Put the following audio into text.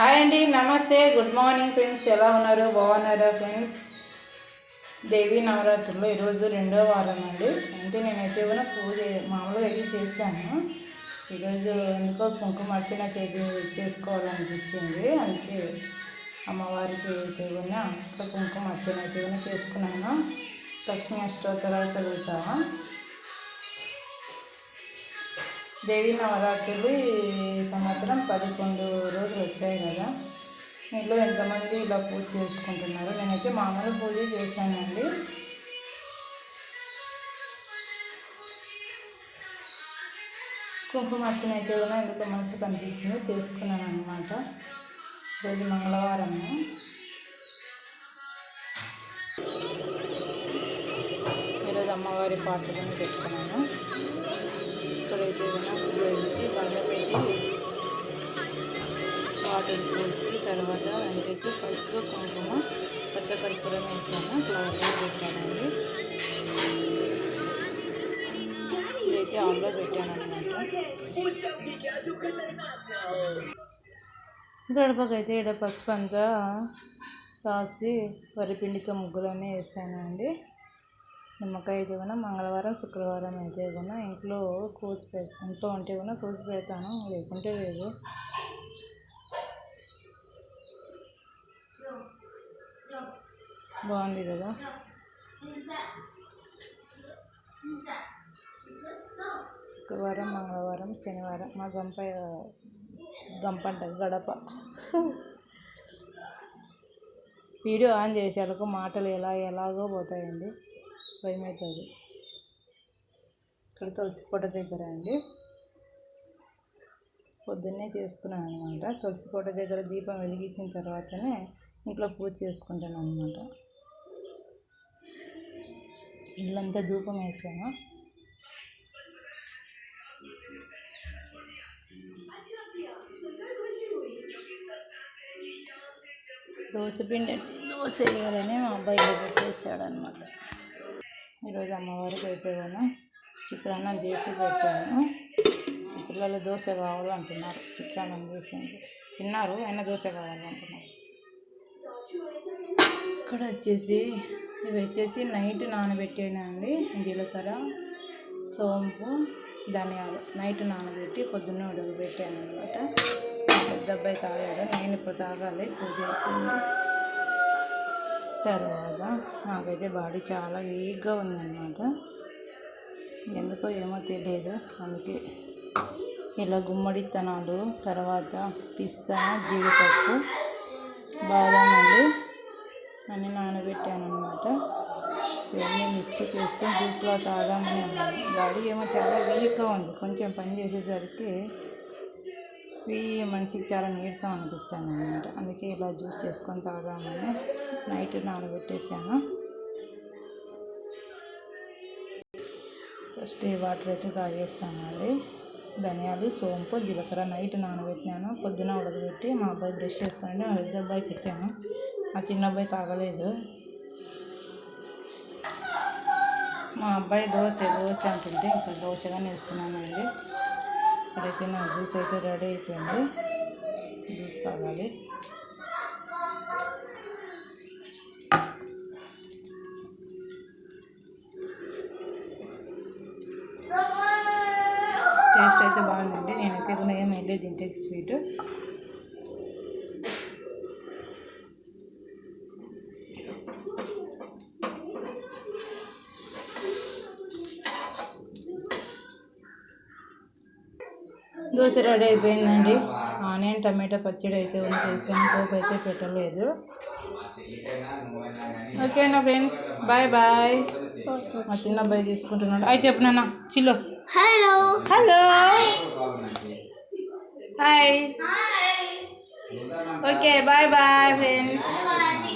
Hi అండి నమస్తే. Good morning friends. ఎలా ఉన్నారు? బాగున్నారా ఫ్రెండ్స్? దేవి నవరాత్రులు ఈరోజు రెండో వారం అండి. అంటే నేనైతే కూడా పూజ మామూలుగా అయితే చేశాను. ఈరోజు ఎందుకో కుంకుమ అర్చన చేసి చేసుకోవాలనిపించింది. అందుకే అమ్మవారికి అయితే కూడా కుంకుమ అర్చన అయితే చేసుకున్నాను. లక్ష్మీ అష్టోత్తరాలు చదువుతాను దేవి నవరాత్రులు ఈ సంవత్సరం పదకొండు రోజులు వచ్చాయి కదా. మీలో ఎంతమంది ఇలా పూజ చేసుకుంటున్నారు? నేనైతే మామూలు పూజ చేశానండి. కుంకుమ అర్చన అయితే కూడా ఎందుకు మనసు కనిపించింది చేసుకున్నాను అనమాట రోజు మంగళవారము ఈరోజు అమ్మవారి పాటలను పెట్టుకున్నాను. ఇక్కడైతే ఉపయోగించి బండ పెట్టి వాటర్ పోసి తర్వాత ఇంటికి పసుపు కుంకుమ పచ్చకర్పూరం వేసాను ఫ్లవర్లో పెట్టానండి ఇదైతే ఆన్లో పెట్టాను అనమాట గడపకైతే ఇక్కడ పసుపు అంతా రాసి వరిపిండితో ముగ్గులనే వేసాను అండి నిమ్మకాయ అయితే కూడా మంగళవారం శుక్రవారం అయితే కూడా ఇంట్లో కోసి పె ఇంట్లో ఉంటే కూడా కోసి పెడతాను లేకుంటే లేదు. బాగుంది కదా? శుక్రవారం మంగళవారం శనివారం మా గంప గంప అంట గడప. వీడియో ఆన్ చేసేందుకు మాటలు ఎలా ఎలాగో పోతాయండి. భయం అవుతుంది ఇక్కడ తులసి కోట దగ్గర అండి. పొద్దున్నే చేసుకున్నాను అనమాట తులసి కోట దగ్గర దీపం వెలిగించిన తర్వాతనే ఇంట్లో పూజ చేసుకుంటాను అనమాట ఇల్లంతా ధూపం వేసాను. దోశ పిండి దోశ వేయాలని మా అబ్బాయి పెట్టేసాడు అనమాట ఈరోజు అమ్మవారికి అయిపోయాను చిత్రాన్నం చేసి పెట్టాను పిల్లలు దోశ కావాలంటున్నారు. చిత్రాన్నం చేసింది. తిన్నారు. అయినా దోశ కావాలంటున్నారు. ఇక్కడ వచ్చేసి ఇవి వచ్చేసి నైట్ నానబెట్టానండి. జీలకర్ర సోంపు ధనియాలు. నైట్ నానబెట్టి పొద్దున్న ఉడకబెట్టాను అనమాట పెద్ద అబ్బాయి తాగాడు. నేను ఇప్పుడు తాగాలి. పూజ అయిపోయింది. తర్వాత నాకైతే బాడీ చాలా వీక్గా ఉందన్నమాట. ఎందుకో ఏమో తెలియదు అందుకే ఇలా గుమ్మడి తర్వాత పిస్తా జీడిపప్పు బాదం అండి అన్నీ నానబెట్టాను అనమాట ఇవన్నీ మిక్సీకి వేసుకొని జ్యూస్లో తాగామని అన్నాను. బాడీ ఏమో చాలా వీక్గా ఉంది. కొంచెం పని చేసేసరికి మనిషికి చాలా నీరసం అనిపిస్తాను అనమాట అందుకే ఇలా జ్యూస్ చేసుకొని తాగామని నైట్ నానబెట్టేసాను. ఫస్ట్ ఈ వాటర్ అయితే తాగేస్తానండి ధనియాలు సోంపు జీలకర్ర నైట్ నానబెట్టినాను. పొద్దున ఉడకబెట్టి మా అబ్బాయి బ్రష్ చేస్తానండి మా పెద్ద అబ్బాయికి ఇచ్చాను మా చిన్న అబ్బాయి తాగలేదు. మా అబ్బాయి దోశ దోశ అంటుంటే ఇంకా దోశగానే ఇస్తున్నానండి ఇక్కడైతే నా జ్యూస్ అయితే రెడీ అయిపోయింది. జ్యూస్ తాగాలి. టేస్ట్ అయితే బాగుందండి. నేనైతే కూడా ఏం వేయలేదు ఇంటికి స్వీట్. దోశ రెడీ అయిపోయిందండి. ఆనియన్ టమాటా పచ్చడి అయితే ఉంది చేసాను పోపు అయితే పెట్టలేదు. ఓకేనా ఫ్రెండ్స్? Bye bye. మా చిన్న అబ్బాయి తీసుకుంటున్నాడు. అవి Hello. Hello. Hi. Hi. Okay, bye bye friends. Bye -bye.